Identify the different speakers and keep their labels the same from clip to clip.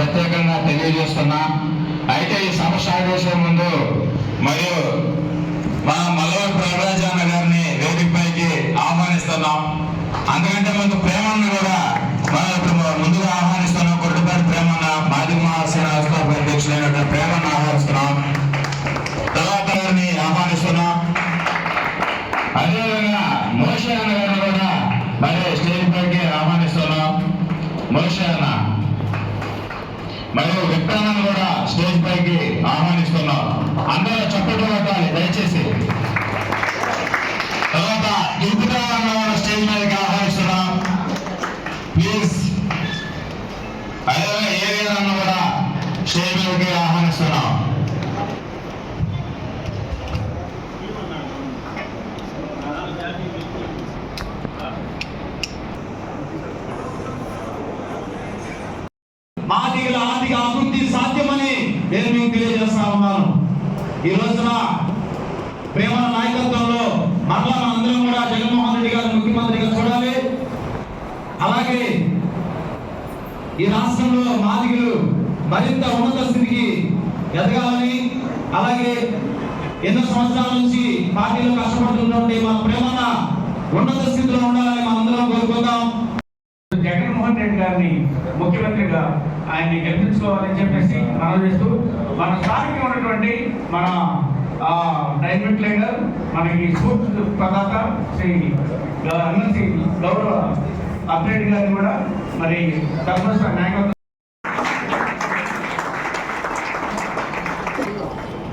Speaker 1: ప్రత్యేకంగా తెలియజేస్తున్నా. అయితే ఈ సమస్య ఆదేశం ముందు మరియు మా మలవ అందరూ దయచేసి తర్వాత ఇంపుగా స్టేజ్ మీద ఆహ్వానిస్తున్నాం ప్లీజ్ అదేవిధంగా ఏరియా అన్న కూడా స్టేజ్ మీదకి ఆహ్వానిస్తున్నాం
Speaker 2: మాదిగల ఆర్థిక అభివృద్ధి సాధ్యమని నేను మీకు తెలియజేస్తా ఉన్నాను ఈ రోజున ప్రేమ నాయకత్వంలో మరలా మనందరం కూడా జగన్మోహన్ రెడ్డి గారు ముఖ్యమంత్రిగా చూడాలి అలాగే ఈ రాష్ట్రంలో మాదిగలు మరింత ఉన్నత స్థితికి ఎదగాలని అలాగే ఎన్నో సంవత్సరాల నుంచి పార్టీలో కష్టపడుతున్నటువంటి మన ప్రేమన్న ఉన్నత స్థితిలో ఉండాలని మనందరం కోరుకుందాం.
Speaker 3: జగన్మోహన్ రెడ్డి గారిని ముఖ్యమంత్రిగా ఆయన్ని గెలిపించుకోవాలని చెప్పేసి మనం చేస్తూ మన స్థానిక ఉన్నటువంటి మన డైమండ్ లీడర్ మనకి స్ఫూర్తి ప్రదాత శ్రీ ఎమ్మెల్సీ గౌరవ అప్డేట్ గారిని కూడా మరి ధర్మస్థ నాయకత్వం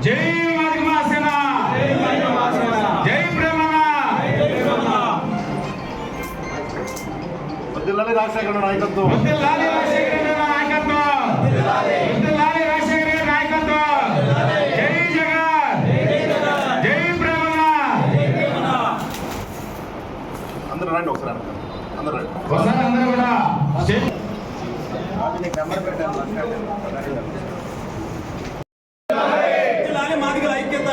Speaker 3: జై ప్రేమన!
Speaker 4: రాజశేఖర నాయకత్వం.
Speaker 3: రాజశేఖర నాయకత్వం వద్దులాలి రాజశేఖర గారి నాయకత్వం జై జగన్ జై ప్రేమన
Speaker 4: అందరూ రండి ఒకసారి వెనక్కి. అందరూ రండి
Speaker 3: ఒకసారి అందరూ కూడా స్టేజ్
Speaker 2: జిల్లాలి మాదిగల ఐక్యత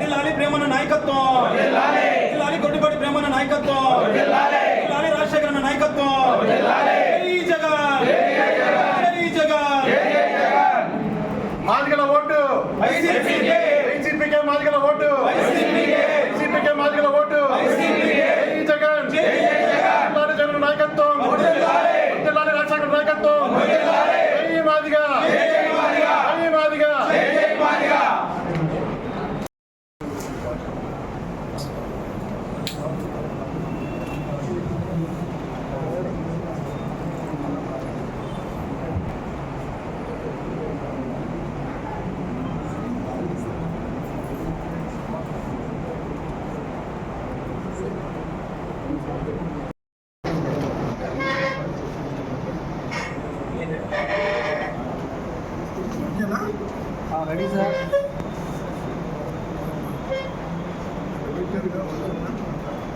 Speaker 2: జిల్లాలి ప్రేమన నాయకత్వం జిల్లాలి గొడ్డిపాటి ప్రేమన నాయకత్వం జిల్లాలి రాజశేఖర అన్న నాయకత్వం జై జగన్ జై జగన్
Speaker 4: మాదిగల ఓటు
Speaker 2: వైసీపీకే
Speaker 4: వైసీపీకే మాదిగల ఓటు
Speaker 2: వైసీపీకే
Speaker 4: వైసీపీకే మాదిగల ఓటు జై జగన్ వద్దులాలి జగన్ నాయకత్వం వద్దులాలి రాజశేఖర నాయకత్వం జై మాదిగ జై మాదిగ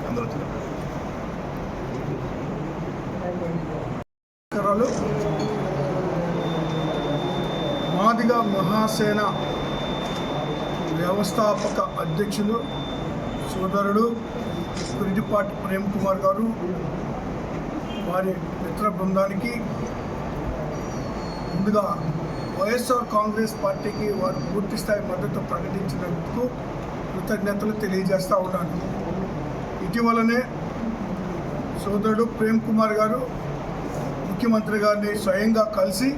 Speaker 4: అందరూ వచ్చారు
Speaker 5: నమస్కారాలు మాదిగ మహాసేన వ్యవస్థాపక అధ్యక్షులు సోదరుడు కురిటిపాటి ప్రేమ్ కుమార్ గారు వారి మిత్ర బృందానికి ముందుగా వైఎస్ఆర్ కాంగ్రెస్ పార్టీకి వారు పూర్తి స్థాయి మద్దతు ప్రకటించినందుకు కృతజ్ఞతలు తెలియజేస్తూ ఉన్నాను. ఇటీవలనే సోదరుడు ప్రేమ్ కుమార్ గారు ముఖ్యమంత్రి గారిని స్వయంగా కలిసి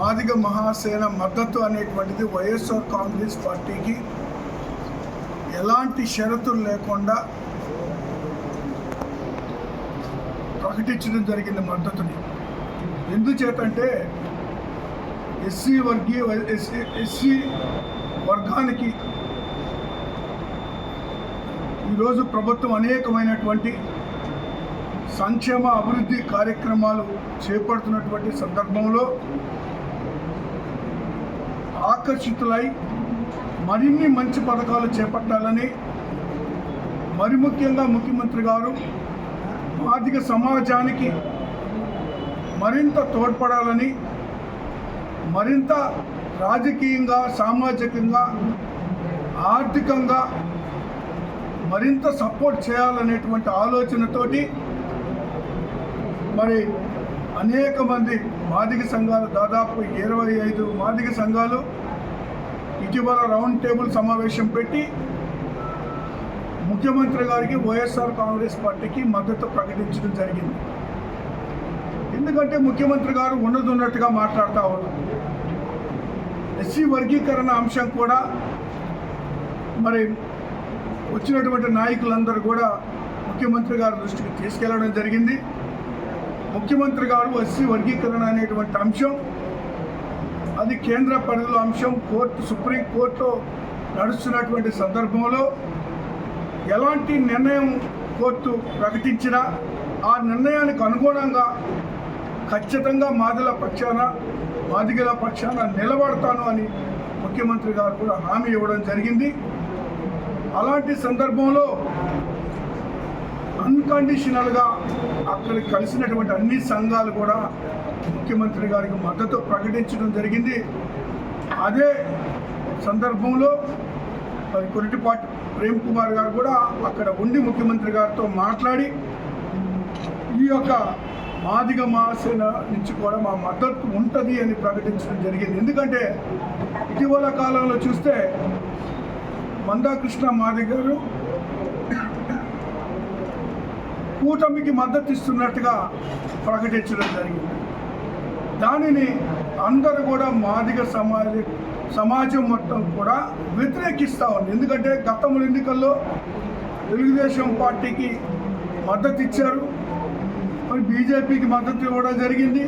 Speaker 5: మాదిగ మహాసేన మద్దతు అనేటువంటిది వైఎస్ఆర్ కాంగ్రెస్ పార్టీకి ఎలాంటి షరతులు లేకుండా ప్రకటించడం జరిగింది మద్దతుని. ఎందుచేతంటే ఎస్సీ వర్గీయ ఎస్సీ ఎస్సీ వర్గానికి ఈరోజు ప్రభుత్వం అనేకమైనటువంటి సంక్షేమ అభివృద్ధి కార్యక్రమాలు చేపడుతున్నటువంటి సందర్భంలో ఆకర్షితులై మరిన్ని మంచి పథకాలు చేపట్టాలని మరి ముఖ్యంగా ముఖ్యమంత్రి గారు ఆర్థిక సమాజానికి మరింత తోడ్పడాలని మరింత రాజకీయంగా సామాజికంగా ఆర్థికంగా మరింత సపోర్ట్ చేయాలనేటువంటి ఆలోచనతోటి మరి అనేక మంది మాదిగ సంఘాలు దాదాపు ఇరవై ఐదు మాదిగ సంఘాలు ఇటీవల రౌండ్ టేబుల్ సమావేశం పెట్టి ముఖ్యమంత్రి గారికి వైఎస్ఆర్ కాంగ్రెస్ పార్టీకి మద్దతు ప్రకటించడం జరిగింది. ఎందుకంటే ముఖ్యమంత్రి గారు ఉన్నది ఉన్నట్టుగా మాట్లాడుతూ ఉన్నారు. ఎస్సీ వర్గీకరణ అంశం కూడా మరి వచ్చినటువంటి నాయకులందరూ కూడా ముఖ్యమంత్రి గారి దృష్టికి తీసుకెళ్ళడం జరిగింది. ముఖ్యమంత్రి గారు ఎస్సీ వర్గీకరణ అనేటువంటి అంశం అది కేంద్ర పరిధిలో అంశం కోర్టు సుప్రీం కోర్టు నడుస్తున్నటువంటి సందర్భంలో ఎలాంటి నిర్ణయం కోర్టు ప్రకటించినా ఆ నిర్ణయానికి అనుగుణంగా ఖచ్చితంగా మాదిల పక్షాన మాదిగల పక్షాన నిలబడతాను అని ముఖ్యమంత్రి గారు కూడా హామీ ఇవ్వడం జరిగింది. అలాంటి సందర్భంలో అన్కండిషనల్గా అక్కడికి కలిసినటువంటి అన్ని సంఘాలు కూడా ముఖ్యమంత్రి గారికి మద్దతు ప్రకటించడం జరిగింది. అదే సందర్భంలో మరి కొరిటిపాటి ప్రేమ్ కుమార్ గారు కూడా అక్కడ ఉండి ముఖ్యమంత్రి గారితో మాట్లాడి ఈ యొక్క మాదిగ మహాసేన నుంచి కూడా మా మద్దతు ఉంటుంది అని ప్రకటించడం జరిగింది. ఎందుకంటే ఇటీవల కాలంలో చూస్తే మందాకృష్ణ మాదిగ గారు కూటమికి మద్దతు ఇస్తున్నట్టుగా ప్రకటించడం జరిగింది. దానిని అందరూ కూడా మాదిగ సమాజ సమాజం మొత్తం కూడా వ్యతిరేకిస్తూ ఉంది. ఎందుకంటే గతంలో ఎన్నికల్లో తెలుగుదేశం పార్టీకి మద్దతు ఇచ్చారు మరి బీజేపీకి మద్దతు ఇవ్వడం జరిగింది.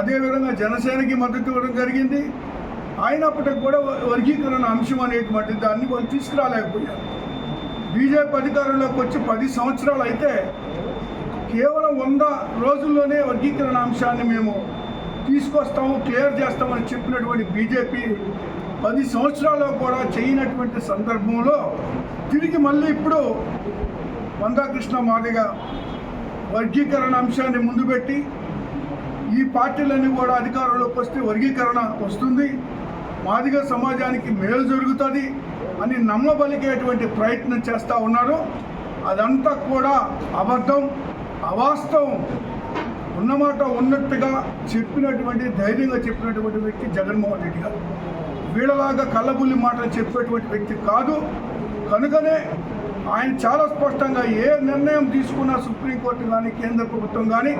Speaker 5: అదేవిధంగా జనసేనకి మద్దతు ఇవ్వడం జరిగింది. అయినప్పటికీ కూడా వర్గీకరణ అంశం అనేటువంటి దాన్ని వాళ్ళు తీసుకురాలేకపోయారు. బీజేపీ అధికారంలోకి వచ్చి పది సంవత్సరాలు అయితే కేవలం వంద రోజుల్లోనే వర్గీకరణ అంశాన్ని మేము తీసుకొస్తాము క్లియర్ చేస్తామని చెప్పినటువంటి బీజేపీ పది సంవత్సరాల్లో కూడా చేయనటువంటి సందర్భంలో తిరిగి మళ్ళీ ఇప్పుడు మందాకృష్ణ మాదిగ వర్గీకరణ అంశాన్ని ముందు పెట్టి ఈ పార్టీలన్నీ కూడా అధికారంలోకి వస్తే వర్గీకరణ వస్తుంది. మాదిగ సమాజానికి మేలు జరుగుతుంది. అని నమ్మబలిగేటువంటి ప్రయత్నం చేస్తూ ఉన్నారు. అదంతా కూడా అబద్ధం అవాస్తవం. ఉన్నమాట ఉన్నట్టుగా చెప్పినటువంటి ధైర్యంగా చెప్పినటువంటి వ్యక్తి జగన్మోహన్ రెడ్డి గారు. వీళ్ళలాగా కళ్ళబుల్లి మాటలు చెప్పేటువంటి వ్యక్తి కాదు. కనుకనే ఆయన చాలా స్పష్టంగా ఏ నిర్ణయం తీసుకున్నా సుప్రీంకోర్టు కానీ కేంద్ర ప్రభుత్వం కానీ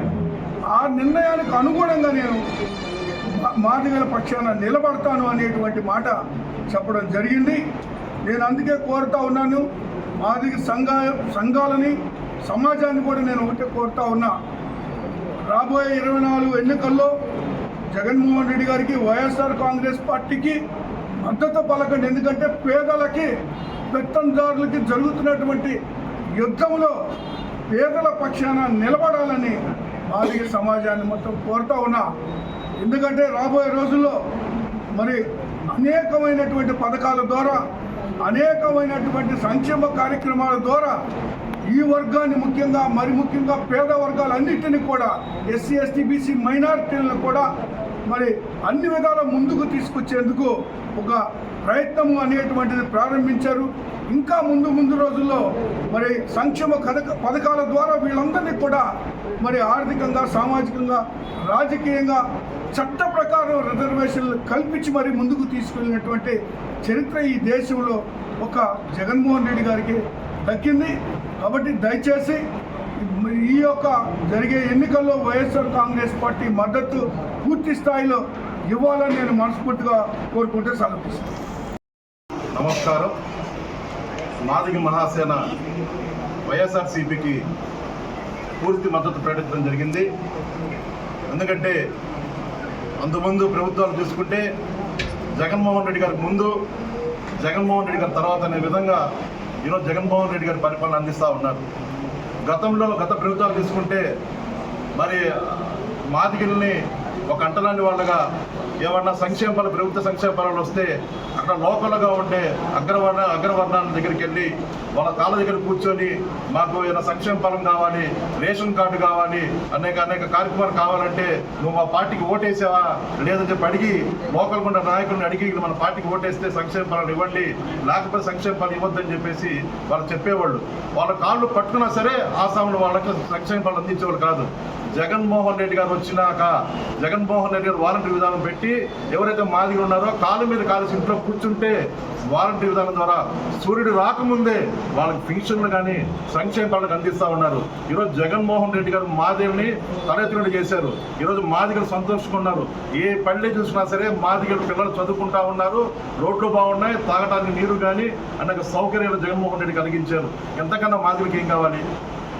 Speaker 5: ఆ నిర్ణయానికి అనుగుణంగా నేను మాదిగల పక్షాన నిలబడతాను అనేటువంటి మాట చెప్పడం జరిగింది. నేను అందుకే కోరుతా ఉన్నాను. మాదిగ సంఘ సంఘాలని సమాజాన్ని కూడా నేను ఒకటే కోరుతా ఉన్నా. రాబోయే ఇరవై నాలుగు ఎన్నికల్లో జగన్మోహన్ రెడ్డి గారికి వైఎస్ఆర్ కాంగ్రెస్ పార్టీకి మద్దతు పలకండి. ఎందుకంటే పేదలకి పెత్తందారులకి జరుగుతున్నటువంటి యుద్ధంలో పేదల పక్షాన నిలబడాలని మాదిగ సమాజాన్ని మొత్తం కోరుతా ఉన్నా. ఎందుకంటే రాబోయే రోజుల్లో మరి అనేకమైనటువంటి పథకాల ద్వారా అనేకమైనటువంటి సంక్షేమ కార్యక్రమాల ద్వారా ఈ వర్గాన్ని ముఖ్యంగా మరి ముఖ్యంగా పేద వర్గాలన్నింటినీ కూడా ఎస్సీ ఎస్టీ బీసీ మైనారిటీలను కూడా మరి అన్ని విధాల ముందుకు తీసుకొచ్చేందుకు ఒక ప్రయత్నము అనేటువంటిది ప్రారంభించారు. ఇంకా ముందు ముందు రోజుల్లో మరి సంక్షేమ కథక పథకాల ద్వారా వీళ్ళందరినీ కూడా మరి ఆర్థికంగా సామాజికంగా రాజకీయంగా చట్ట ప్రకారం రిజర్వేషన్లు కల్పించి మరి ముందుకు తీసుకెళ్ళినటువంటి చరిత్ర ఈ దేశంలో ఒక జగన్మోహన్ రెడ్డి గారికి దక్కింది. కాబట్టి దయచేసి ఈ యొక్క జరిగే ఎన్నికల్లో వైఎస్ఆర్ కాంగ్రెస్ పార్టీ మద్దతు పూర్తి స్థాయిలో ఇవ్వాలని నేను మనస్ఫూర్తిగా కోరుకుంటే సమర్పిస్తాను
Speaker 4: నమస్కారం. మాదిగి మహాసేన వైఎస్ఆర్సీపీకి పూర్తి మద్దతు ప్రకటించడం జరిగింది. ఎందుకంటే అంతకుముందు ప్రభుత్వాలు చూసుకుంటే జగన్మోహన్ రెడ్డి గారికి ముందు జగన్మోహన్ రెడ్డి గారి తర్వాత అనే విధంగా ఈరోజు జగన్మోహన్ రెడ్డి గారి పరిపాలన అందిస్తూ ఉన్నారు. గతంలో గత ప్రభుత్వాలు తీసుకుంటే మరి మాదిగల్ని ఒక అంటలాంటి వాళ్ళగా ఏమన్నా సంక్షేమ పనులు ప్రభుత్వ సంక్షేమ పనులు వస్తే అక్కడ లోకల్గా ఉండే అగ్రవర్ణ అగ్రవర్ణాల దగ్గరికి వెళ్ళి వాళ్ళ కాళ్ళ దగ్గర కూర్చొని మాకు ఏదైనా సంక్షేమ ఫలం కావాలి రేషన్ కార్డు కావాలి అనేక అనేక కార్యక్రమాలు కావాలంటే నువ్వు మా పార్టీకి ఓటేసావా లేదని చెప్పి అడిగి లోకల్ ఉన్న అడిగి మన పార్టీకి ఓటేస్తే సంక్షేమ ఫలాలు ఇవ్వండి లేకపోతే సంక్షేమ ఫలం ఇవ్వద్దని చెప్పేసి వాళ్ళు చెప్పేవాళ్ళు. వాళ్ళ కాళ్ళు పట్టుకున్నా సరే ఆసాములు వాళ్ళకి సంక్షేమ పనులు అందించేవాళ్ళు కాదు. జగన్మోహన్ రెడ్డి గారు వచ్చినాక జగన్మోహన్ రెడ్డి గారు వారంటీ విధానం పెట్టి ఎవరైతే మాదిరి ఉన్నారో కాలు మీద కాలు ఇంట్లో కూర్చుంటే వారంటీ విధానం ద్వారా సూర్యుడు రాకముందే వాళ్ళకి పెన్షన్లు కానీ సంక్షేమ వాళ్ళకి అందిస్తూ ఉన్నారు. ఈరోజు జగన్మోహన్ రెడ్డి గారు మాదేవిని తలెత్తుకుని చేశారు. ఈరోజు మాదిగలు సంతోషుకున్నారు ఏ పల్లె చూసినా సరే మాదిగలు పిల్లలు చదువుకుంటా ఉన్నారు. రోడ్లు బాగున్నాయి తాగడానికి నీరు కానీ అనేక సౌకర్యాలు జగన్మోహన్ రెడ్డి కలిగించారు ఎంతకన్నా మాదిగలకి ఏం కావాలి?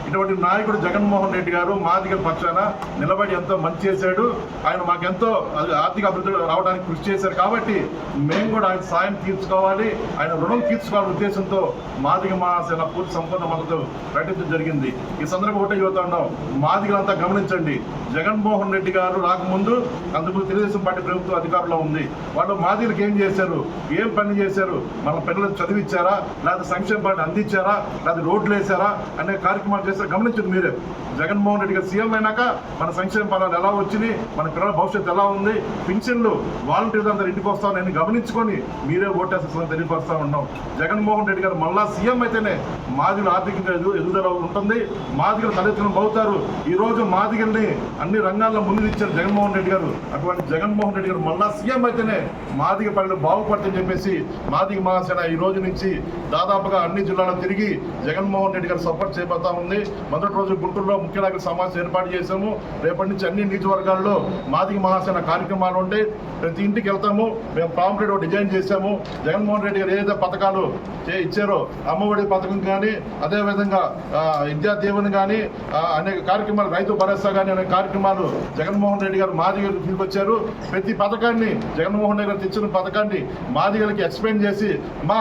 Speaker 4: ఇటువంటి నాయకుడు జగన్మోహన్ రెడ్డి గారు మాదిగల పక్షాన నిలబడి ఎంతో మంచి చేశాడు. ఆయన మాకెంతో అది ఆర్థిక అభివృద్ధి రావడానికి కృషి చేశారు కాబట్టి మేము కూడా ఆయన సాయం తీర్చుకోవాలి ఆయన రుణం తీర్చుకోవాలనే ఉద్దేశంతో మాదిగ మహాసేన పూర్తి సంపూర్ణ మద్దతు ప్రకటించడం జరిగింది. ఈ సందర్భంగా ఒకటే చెబుతా మాదిగలంతా గమనించండి. జగన్మోహన్ రెడ్డి గారు రాకముందు అందుకు తెలుగుదేశం పార్టీ ప్రభుత్వం అధికారంలో ఉంది. వాళ్ళు మాదిగలకు ఏం చేశారు? ఏం పని చేశారు? మన పిల్లలకు చదివిచ్చారా? లేదా సంక్షేమ పార్టీ అందించారా? లేదా రోడ్లు వేశారా? అనే కార్యక్రమాలు చేశారు గమనించండి మీరే. జగన్మోహన్ రెడ్డి గారు సీఎం అయినాక మన సంక్షేమ పథకాలు ఎలా వచ్చినాయి మన పిల్లల భవిష్యత్తు ఎలా ఉంది పింఛన్లు వాలంటీర్లు అందరు ఇంటికి వస్తామని గమనించుకొని మీరే ఓటేస్తామని తెలియపరుస్తా ఉన్నాం. జగన్మోహన్ రెడ్డి గారు మళ్ళా సీఎం అయితేనే మాదిగలు ఆర్థికంగా ఎదుగుదల ఉంటుంది. మాదిగలు తలెత్తున అవుతారు ఈ రోజు మాదిగల్ని అన్ని రంగాల్లో ముందు ఇచ్చారు జగన్మోహన్ రెడ్డి గారు. అటువంటి జగన్మోహన్ రెడ్డి గారు మళ్ళా సీఎం అయితేనే మాదిగ పనులు బాగుపడతాయని చెప్పేసి మాదిగ మహాసేన ఈ రోజు నుంచి దాదాపుగా అన్ని జిల్లాలో తిరిగి జగన్మోహన్ రెడ్డి గారు సపోర్ట్ చేయబోతా ఉంది. మొదటి రోజు గుంటూరులో ముఖ్య నాయకుల సమావేశం ఏర్పాటు చేశాము. రేపటి నుంచి అన్ని నియోజకవర్గాల్లో మాదిక మహాసేన కార్యక్రమాలు ఉంటాయి. ప్రతి ఇంటికి వెళ్తాము. మేము ప్రాంప్లెట్ డిజైన్ చేశాము. జగన్మోహన్ రెడ్డి గారు ఏదైతే పథకాలు ఇచ్చారో అమ్మఒడి పథకం కానీ అదేవిధంగా విద్యా దీవెన కానీ అనేక కార్యక్రమాలు రైతు భరోసా కానీ అనేక కార్యక్రమాలు జగన్మోహన్ రెడ్డి గారు మాదిగలకు తీసుకొచ్చారు. ప్రతి పథకాన్ని జగన్మోహన్ రెడ్డి గారు తెచ్చిన పథకాన్ని మాదిగలకి ఎక్స్ప్లెయిన్ చేసి మా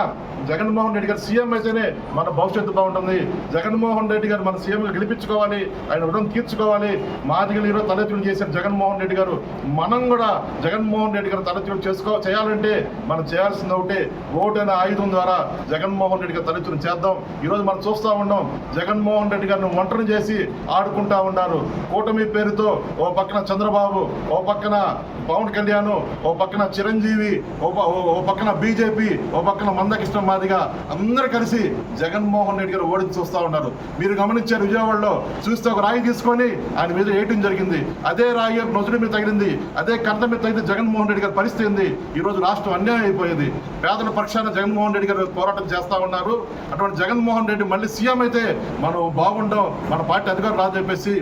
Speaker 4: జగన్మోహన్ రెడ్డి గారు సీఎం అయితేనే మన భవిష్యత్తు బాగుంటుంది. జగన్మోహన్ రెడ్డి గారు మన సీఎంగా గెలిపించుకోవాలి ఆయన రుణం తీర్చుకోవాలి. మాదిగలు ఈరోజు తలెత్తులు చేశారు జగన్మోహన్ రెడ్డి గారు. మనం కూడా జగన్మోహన్ రెడ్డి గారు తలెత్తులు చేసుకో చేయాలంటే మనం చేయాల్సింది ఒకటి. ఓటు అనే ఆయుధం ద్వారా జగన్మోహన్ రెడ్డి గారు తలెత్తులు చేద్దాం. ఈరోజు మనం చూస్తూ ఉన్నాం జగన్మోహన్ రెడ్డి గారిని ఒంటరి చేసి ఆడుకుంటా ఉన్నారు. కూటమి పేరుతో ఓ పక్కన చంద్రబాబు ఓ పక్కన పవన్ కళ్యాణ్ ఓ పక్కన చిరంజీవి ఓ ఓ- పక్కన బీజేపీ ఓ పక్కన మందకృష్ణ మాదిగా అందరు కలిసి జగన్మోహన్ రెడ్డి గారు ఓడించి చూస్తూ ఉన్నారు. మీరు ఇచ్చారు విజయవాడలో చూస్తే ఒక రాయి తీసుకొని ఆయన మీద వేయటం జరిగింది. అదే రాయి నొసడి మీద తగిలింది. అదే కంట మీద తగిలింది జగన్మోహన్ రెడ్డి గారి పరిస్థితి ఏంది? ఈ రోజు రాష్ట్రం అన్యాయం అయిపోయింది. పేదల పక్షాన జగన్మోహన్ రెడ్డి గారు పోరాటం చేస్తా ఉన్నారు. అటువంటి జగన్మోహన్ రెడ్డి మళ్ళీ సీఎం అయితే మనం బాగుండం మన పార్టీ అధికారం రాదు చెప్పేసి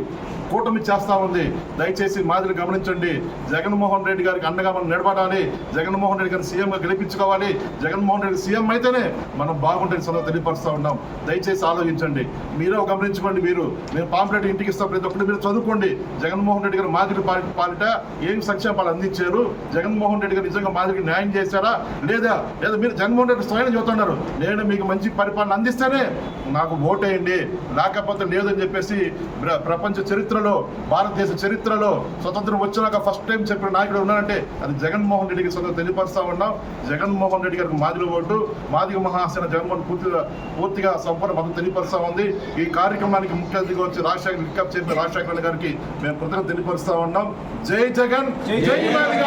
Speaker 4: కూటమి చేస్తా ఉంది. దయచేసి మాదిరి గమనించండి. జగన్మోహన్ రెడ్డి గారికి అండగా మనం నిలబడాలి. జగన్మోహన్ రెడ్డి గారిని సీఎంగా గెలిపించుకోవాలి. జగన్మోహన్ రెడ్డి సీఎం అయితేనే మనం బాగుంటుంది సలహా తెలియపరుస్తూ ఉన్నాం. దయచేసి ఆలోచించండి. మీరే గమనించుకోండి మీరు. నేను పాంప్లెట్ ఇంటికి ఇస్తాం. ప్రతి ఒక్కటి మీరు చదువుకోండి. జగన్మోహన్ రెడ్డి గారు మాదిరి పాలి- పాలిట ఏం సంక్షేమాలు అందించారు? జగన్మోహన్ రెడ్డి గారు నిజంగా మాదిరికి న్యాయం చేశారా? లేదా లేదా మీరు జగన్మోహన్ రెడ్డి స్వయం చెబుతున్నారు. నేను మీకు మంచి పరిపాలన అందిస్తేనే నాకు ఓటేయండి. లేకపోతే లేదని చెప్పేసి ప్ర- ప్రపంచ చరిత్రలో భారతదేశ చరిత్రలో స్వతంత్రం వచ్చినాక ఫస్ట్ టైం చెప్పిన నాయకుడు ఉన్నారంటే అది జగన్మోహన్ రెడ్డికి స్వతంత్రం తెలియపరుస్తా ఉన్నాం. జగన్మోహన్ రెడ్డి గారికి మాదిరి ఓటు మాదిగ మహాసేన జగన్మోహన్ పూర్తిగా పూర్తిగా సంపూర్ణ మద్దతు తెలియపరుస్తా ఉంది. ఈ కార్యక్రమానికి ముఖ్య అతిథిగా వచ్చి రాజశేఖర్ విజ్ఞప్తి చెప్పిన రాజశేఖర రెడ్డి గారికి మేము కృతజ్ఞత తెలియపరుస్తా ఉన్నాం. జై జగన్ జై మాదిగ.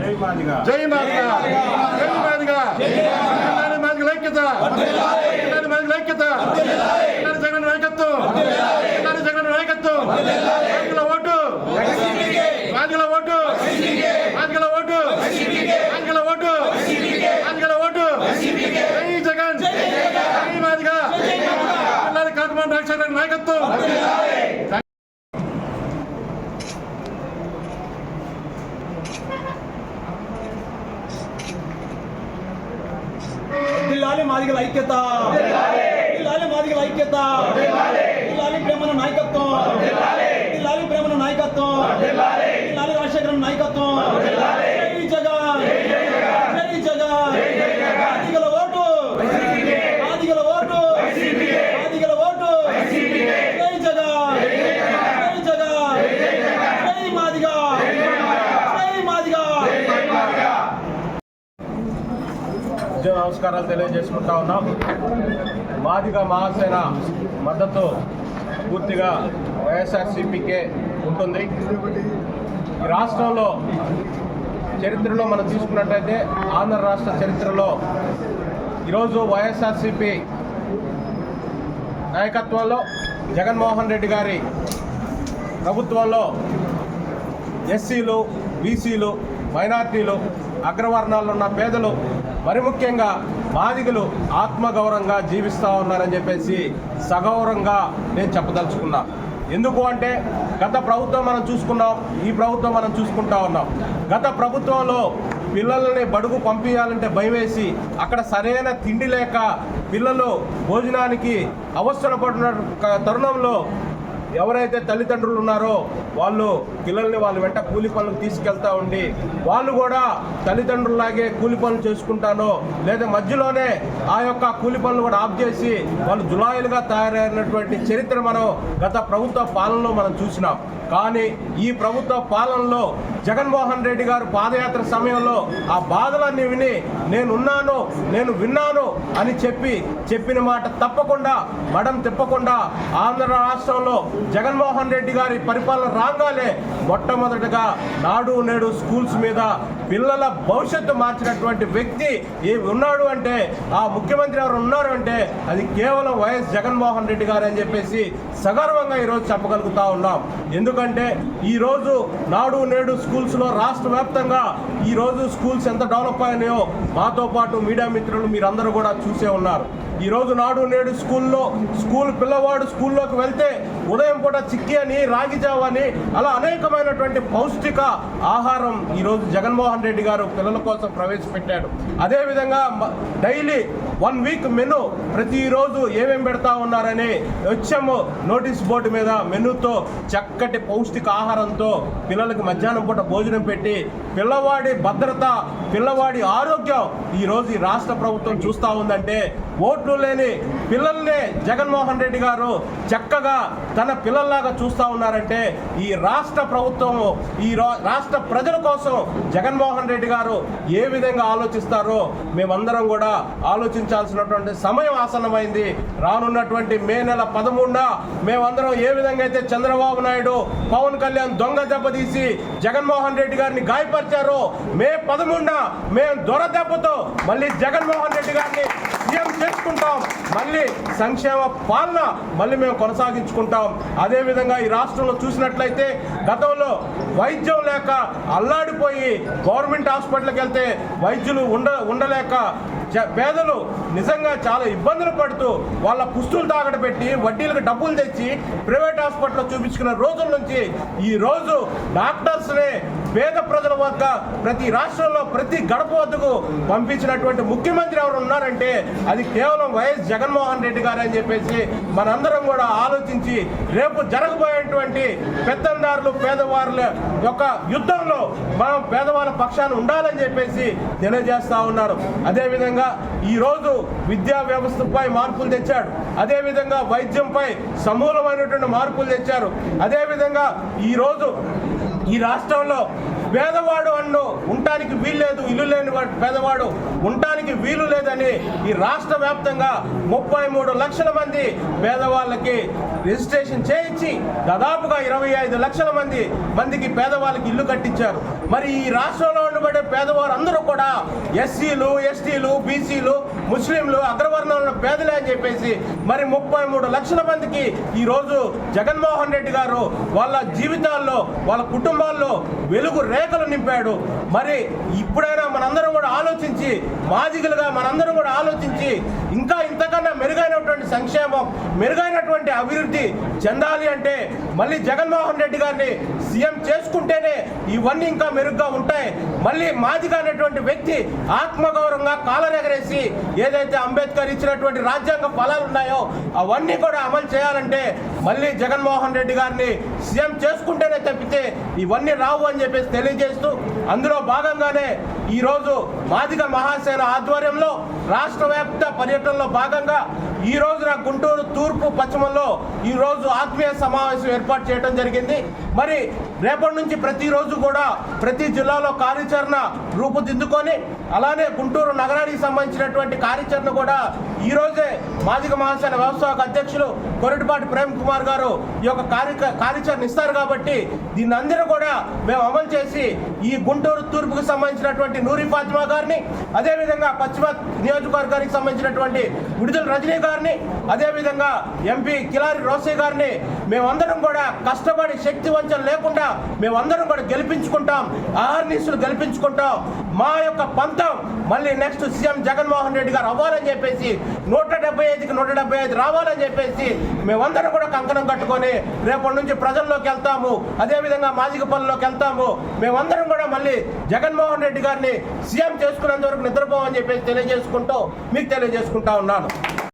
Speaker 3: జై మాదిగా.
Speaker 4: జై మాదిగ. మాదిగ. ఇలాంటి జగన్. నాయకత్వం. నాయకత్వం మాదిగల ఓటు. మాదిగల ఓటు. మాదిగల ఓటు. మాదిగల ఓటు. మాదిగల ఓటు. జై జగన్. జై మాదిగా. ఇలాంటి కాకమాన్ రాజశేఖర నాయకత్వం.
Speaker 6: మాదిగల ఐక్యత. మాదిగల ఐక్యత. నాయకత్వం జిల్లాలి ప్రేమన నాయకత్వం. జిల్లాలి రాజశేఖర నాయకత్వం. జై జగన్. జై జగన్. మాదిగల ఓటు. మాదిగల ఓటు. మాదిగల ఓటు. జై జగన్. జై జగన్. జై మాదిగ. జై మాదిగ.
Speaker 3: నమస్కారాలు తెలియజేసుకుంటా ఉన్నాం.
Speaker 7: మాదిగ మహాసేన మద్దతు పూర్తిగా వైఎస్ఆర్సీపీకే ఉంటుంది. ఈ రాష్ట్రంలో చరిత్రలో మనం తీసుకున్నట్టయితే ఆంధ్ర రాష్ట్ర చరిత్రలో ఈరోజు వైఎస్ఆర్సీపీ నాయకత్వంలో జగన్మోహన్ రెడ్డి గారి ప్రభుత్వంలో ఎస్సీలు బీసీలు మైనార్టీలు అగ్రవర్ణాలు ఉన్న పేదలు మరి ముఖ్యంగా బాధికులు ఆత్మగౌరవంగా జీవిస్తూ ఉన్నారని చెప్పేసి సగౌరవంగా నేను చెప్పదలుచుకున్నా. ఎందుకు అంటే గత ప్రభుత్వం మనం చూసుకున్నాం ఈ ప్రభుత్వం మనం చూసుకుంటా ఉన్నాం. గత ప్రభుత్వంలో పిల్లల్ని బడుగు పంపించాలంటే భయమేసి అక్కడ సరైన తిండి లేక పిల్లలు భోజనానికి అవసరపడిన తరుణంలో ఎవరైతే తల్లిదండ్రులు ఉన్నారో వాళ్ళు పిల్లల్ని వాళ్ళు వెంట కూలి పనులకు తీసుకెళ్తా ఉండి వాళ్ళు కూడా తల్లిదండ్రులలాగే కూలి పనులు చేసుకుంటానో లేదా మధ్యలోనే ఆ యొక్క కూలి పనులు కూడా ఆఫ్ చేసి వాళ్ళు జులాయిలుగా తయారైనటువంటి చరిత్ర మనం గత ప్రభుత్వ పాలనలో మనం చూసినాం. కానీ ఈ ప్రభుత్వ పాలనలో జగన్మోహన్ రెడ్డి గారు పాదయాత్ర సమయంలో ఆ బాధలన్నీ విని నేనున్నాను నేను విన్నాను అని చెప్పి చెప్పిన మాట తప్పకుండా మడం తిప్పకుండా ఆంధ్ర రాష్ట్రంలో జగన్మోహన్ రెడ్డి గారి పరిపాలన రాగానే మొట్టమొదటిగా నాడు నేడు స్కూల్స్ మీద పిల్లల భవిష్యత్తు మార్చినటువంటి వ్యక్తి ఏ ఉన్నాడు అంటే ఆ ముఖ్యమంత్రి ఎవరు ఉన్నారు అంటే అది కేవలం వైఎస్ జగన్మోహన్ రెడ్డి గారు అని చెప్పేసి సగర్వంగా ఈరోజు చెప్పగలుగుతా ఉన్నాం. ఎందుకంటే ఈరోజు నాడు నేడు స్కూల్స్లో రాష్ట్ర వ్యాప్తంగా ఈరోజు స్కూల్స్ ఎంత డెవలప్ అయినాయో మాతో పాటు మీడియా మిత్రులు మీరందరూ కూడా చూసే ఉన్నారు. ఈరోజు నాడు నేడు స్కూల్లో స్కూల్ పిల్లవాడు స్కూల్లోకి వెళ్తే ఉదయం పూట చిక్కి అని రాగి జావని అలా అనేకమైనటువంటి పౌష్టిక ఆహారం ఈరోజు జగన్మోహన్ రెడ్డి గారు పిల్లల కోసం ప్రవేశపెట్టాడు. అదేవిధంగా డైలీ వన్ వీక్ మెను ప్రతిరోజు ఏమేం పెడతా ఉన్నారని వచ్చాము నోటీస్ బోర్డు మీద మెనూతో చక్కటి పౌష్టిక ఆహారంతో పిల్లలకి మధ్యాహ్నం పూట భోజనం పెట్టి పిల్లవాడి భద్రత పిల్లవాడి ఆరోగ్యం ఈరోజు ఈ రాష్ట్ర ప్రభుత్వం చూస్తూ ఉందంటే ఓట్లు లేని పిల్లల్ని జగన్మోహన్ రెడ్డి గారు చక్కగా తన పిల్లల్లాగా చూస్తూ ఉన్నారంటే ఈ రాష్ట్ర ప్రభుత్వము ఈ రా- రాష్ట్ర ప్రజల కోసం జగన్మోహన్ రెడ్డి గారు ఏ విధంగా ఆలోచిస్తారో మేమందరం కూడా ఆలోచించాల్సినటువంటి సమయం ఆసన్నమైంది. రానున్నటువంటి మే నెల పదమూడున మేమందరం ఏ విధంగా అయితే చంద్రబాబు నాయుడు పవన్ కళ్యాణ్ దొంగ దెబ్బతీసి జగన్మోహన్ రెడ్డి గారిని గాయపరిచారో మే పదమూడున మేము దొర దెబ్బతో మళ్ళీ జగన్మోహన్ రెడ్డి గారిని సీఎం చేసుకుంటాం. మళ్ళీ సంక్షేమ పాలన మళ్ళీ మేము కొనసాగించుకుంటాం. అదేవిధంగా ఈ రాష్ట్రంలో చూసినట్లయితే గతంలో వైద్యం లేక అల్లాడిపోయి గవర్నమెంట్ హాస్పిటల్కి వెళ్తే వైద్యులు ఉండ ఉండలేక పేదలు నిజంగా చాలా ఇబ్బందులు పడుతూ వాళ్ళ పుస్తులు తాగట పెట్టి వడ్డీలకు డబ్బులు తెచ్చి ప్రైవేట్ హాస్పిటల్లో చూపించుకున్న రోజుల నుంచి ఈ రోజు డాక్టర్స్నే పేద ప్రజల వద్ద ప్రతి రాష్ట్రంలో ప్రతి గడప వద్దకు పంపించినటువంటి ముఖ్యమంత్రి ఎవరు ఉన్నారంటే అది కేవలం వైఎస్ జగన్మోహన్ రెడ్డి గారు అని చెప్పేసి మనందరం కూడా ఆలోచించి రేపు జరగబోయేటువంటి పెత్తందారులు పేదవారుల యొక్క యుద్ధంలో మనం పేదవాళ్ళ పక్షాన ఉండాలని చెప్పేసి తెలియజేస్తా ఉన్నారు. అదేవిధంగా ఈరోజు విద్యా వ్యవస్థపై మార్పులు తెచ్చాడు. అదేవిధంగా వైద్యంపై సమూలమైనటువంటి మార్పులు తెచ్చారు. అదేవిధంగా ఈరోజు ఈ రాష్ట్రంలో పేదవాడు అన్ను ఉండటానికి వీలు లేదు ఇల్లు లేని వాడు పేదవాడు ఉండటానికి వీలు లేదని ఈ రాష్ట్ర వ్యాప్తంగా ముప్పై మూడు లక్షల మంది పేదవాళ్ళకి రిజిస్ట్రేషన్ చేయించి దాదాపుగా ఇరవై ఐదు లక్షల మంది మందికి పేదవాళ్ళకి ఇల్లు కట్టించారు. మరి ఈ రాష్ట్రంలో ఉండబడే పేదవారు అందరూ కూడా ఎస్సీలు ఎస్టీలు బీసీలు ముస్లింలు అగ్రవర్ణంలో పేదలే అని చెప్పేసి మరి ముప్పై మూడు లక్షల మందికి ఈరోజు జగన్మోహన్ రెడ్డి గారు వాళ్ళ జీవితాల్లో వాళ్ళ కుటుంబాల్లో వెలుగు రేఖలు నింపాడు. మరి ఇప్పుడైనా మనందరం కూడా ఆలోచించి మాదిగలుగా మనందరం కూడా ఆలోచించి ఇంకా ఇంతకన్నా మెరుగైనటువంటి సంక్షేమం మెరుగైనటువంటి అభివృద్ధి చెందాలి అంటే మళ్ళీ జగన్మోహన్ రెడ్డి గారిని సీఎం చేసుకుంటేనే ఇవన్నీ ఇంకా మెరుగ్గా ఉంటాయి. మళ్ళీ మాదిగ అనేటువంటి వ్యక్తి ఆత్మగౌరవంగా కాలరెగరేసి ఏదైతే అంబేద్కర్ ఇచ్చినటువంటి రాజ్యాంగ ఫలాలు ఉన్నాయో అవన్నీ కూడా అమలు చేయాలంటే మళ్ళీ జగన్మోహన్ రెడ్డి గారిని సీఎం చేసుకుంటేనే తప్పితే ఇవన్నీ రావు అని చెప్పేసి తెలియజేస్తూ అందులో భాగంగానే ఈరోజు మాదిగ మహాసేన ఆధ్వర్యంలో రాష్ట్ర వ్యాప్త పర్యటనలో భాగంగా ఈ రోజున గుంటూరు తూర్పు పశ్చిమంలో ఈ రోజు ఆత్మీయ సమావేశం ఏర్పాటు చేయడం జరిగింది. మరి రేపటి నుంచి ప్రతిరోజు కూడా ప్రతి జిల్లాలో కార్యాచరణ రూపుదిద్దుకొని అలానే గుంటూరు నగరానికి సంబంధించినటువంటి కార్యాచరణ కూడా ఈ రోజే మాదిగ మహాసేన వ్యవస్థాపక అధ్యక్షులు కొరటిపాటి ప్రేమ్ కుమార్ గారు ఈ యొక్క కార్య కార్యాచరణ ఇస్తారు కాబట్టి దీన్ని అందరూ కూడా మేము అమలు చేసి ఈ గుంటూరు తూర్పుకు సంబంధించినటువంటి నూరి ఫాతిమా గారిని అదేవిధంగా పశ్చిమ నియోజకవర్గానికి సంబంధించినటువంటి విడుదల రజనీ గారిని అదేవిధంగా ఎంపీ కిలారి రోసే గారిని మేమందరం కూడా కష్టపడి శక్తి వంచన లేకుండా మేమందరం కూడా గెలిపించుకుంటాం ఆహర్నీసులు గెలిపించుకుంటాం. మా యొక్క పంతం మళ్ళీ నెక్స్ట్ సీఎం జగన్మోహన్ రెడ్డి గారు అవ్వాలని చెప్పేసి నూట డెబ్బై ఐదుకి నూట డెబ్బై ఐదు రావాలని చెప్పేసి మేమందరం కూడా కంకణం కట్టుకొని రేపటి నుంచి ప్రజల్లోకి వెళ్తాము అదేవిధంగా మాదిగ పనుల్లోకి వెళ్తాము. మేమందరం కూడా మళ్ళీ జగన్మోహన్ రెడ్డి గారిని సీఎం చేసుకున్నంత వరకు నిద్రపోవని చెప్పేసి తెలియజేసుకుంటూ మీకు తెలియజేసుకుంటా ఉన్నాను.